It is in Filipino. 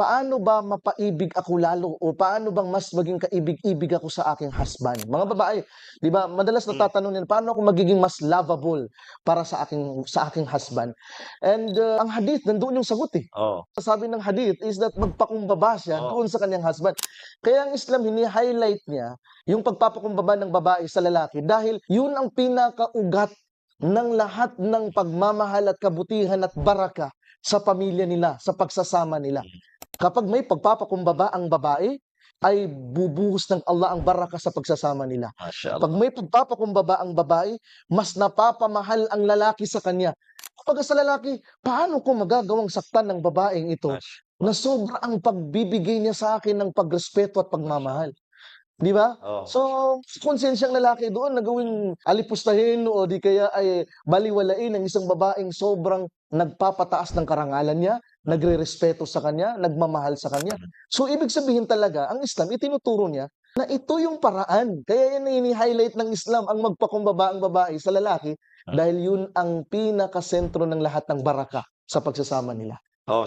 paano ba mapaibig ako lalo o paano bang mas maging kaibig-ibig ako sa aking husband? Mga babae, 'di ba? Madalas Hmm. natatanong nila, paano ako magiging mas lovable para sa aking sa aking husband? And uh, ang hadith nandoon yung sagot eh. Oo. Sabi ng hadith is that magpakumbaba siya Oo. doon sa kanyang husband. Kaya ang Islam hini-highlight niya yung pagpapakumbaba ng babae sa lalaki dahil yun ang pinakaugat ng lahat ng pagmamahal at kabutihan at baraka sa pamilya nila, sa pagsasama nila. Kapag may pagpapakumbaba ang babae, ay bubuhos ng Allah ang baraka sa pagsasama nila. Masya Allah. Pag may pagpapakumbaba ang babae, mas napapamahal ang lalaki sa kanya. Kapag sa lalaki, paano ko magagawang saktan ng babaeng ito Masya- na sobra ang pagbibigay niya sa akin ng pagrespeto at pagmamahal? Di ba? Oo. So, konsensyang lalaki doon na gawing alipustahin o di kaya ay baliwalain ng isang babaeng sobrang nagpapataas ng karangalan niya, nagre-respeto sa kanya, nagmamahal sa kanya. So, ibig sabihin talaga, ang Islam, itinuturo niya na ito yung paraan. Kaya yan ini-highlight ng Islam ang magpakumbaba ang babae sa lalaki dahil yun ang pinakasentro ng lahat ng baraka sa pagsasama nila. Oo.